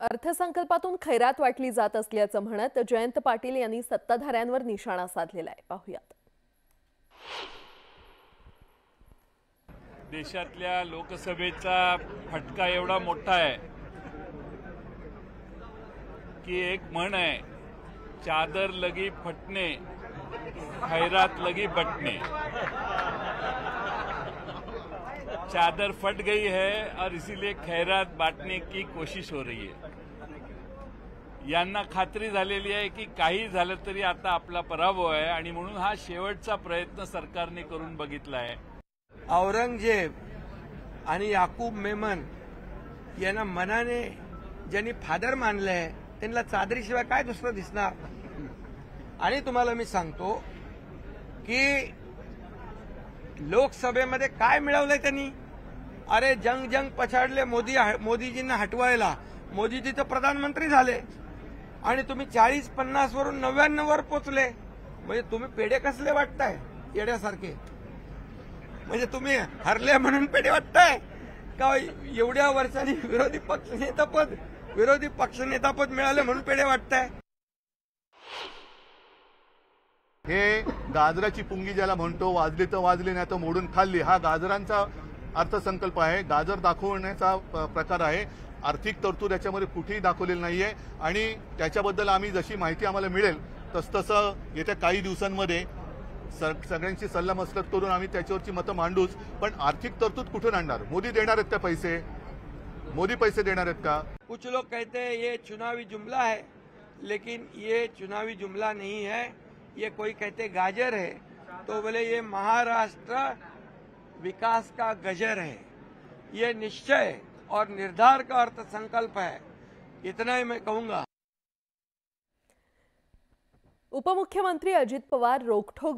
अर्थसंकल्पातून खैरात वाटली जात असल्याचं म्हणत जयंत पाटील यांनी सत्ताधाऱ्यांवर निशाणा साधलेला आहे. पाहुयात. देशातल्या लोकसभेचा फटका एवढा मोठा आहे की एक म्हण आहे चादर लगी फटणे खैरात लगी बटणे. चादर फट गई है और इसीलिए खैरात बांटने की कोशिश हो रही है। यांना खात्री झालेली आहे की काही झालं तरी आता आपला पराभव आहे आणि म्हणून हा शेवटचा प्रयत्न सरकारने करून बघितला आहे. औरंगजेब आणि याकूब मेमन यांना मनाने ज्यांनी फादर मानलंय त्यांना चादरीशिवाय काय दुसरं दिसणार? आणि तुम्हाला मी सांगतो की लोकसभेमध्ये काय मिळवलंय त्यांनी? अरे जंग जंग पछाडले मोदी मोदीजींना हटवायला. मोदीजी तर प्रधानमंत्री झाले आणि तुम्ही चाळीस पन्नास वरून नव्याण्णव वर पोचले म्हणजे तुम्ही पेढे कसले वाटताय येड्यासारखे? म्हणजे तुम्ही हरले म्हणून पेढे वाटताय? का एवढ्या वर्षांनी विरोधी पक्षनेतापद विरोधी पक्षनेतापद मिळाले म्हणून पेढे वाटताय? हे गाजराची पुंगी ज्याला म्हणतो वाजली तर वाजली नाही तर मोडून खाल्ली हा गाजरांचा अर्थसंकल्प आहे. गाजर दाखवण्याचा प- प्रकार आहे. आर्थिक तरतूद याच्यामध्ये कुठेही दाखवलेली नाहीये. आणि त्याच्याबद्दल आम्ही जशी माहिती आम्हाला मिळेल तसतसं येत्या काही दिवसांमध्ये सगळ्यांशी सगळ्यांची सल्लामसलत करून आम्ही त्याच्यावरची मतं मांडूच. पण आर्थिक तरतूद कुठून आणणार? मोदी देणार आहेत का पैसे? मोदी पैसे देणार आहेत का? कुछ लोग कहते हैं ये चुनावी जुमला है लेकिन ये चुनावी जुमला नहीं है। ये कोई कहते गाजर है तो बोले ये महाराष्ट्र विकास का गजर है। ये निश्चय और निर्धार का अर्थ संकल्प है। इतना ही मैं कहूँगा। उपमुख्यमंत्री अजित पवार रोखठोक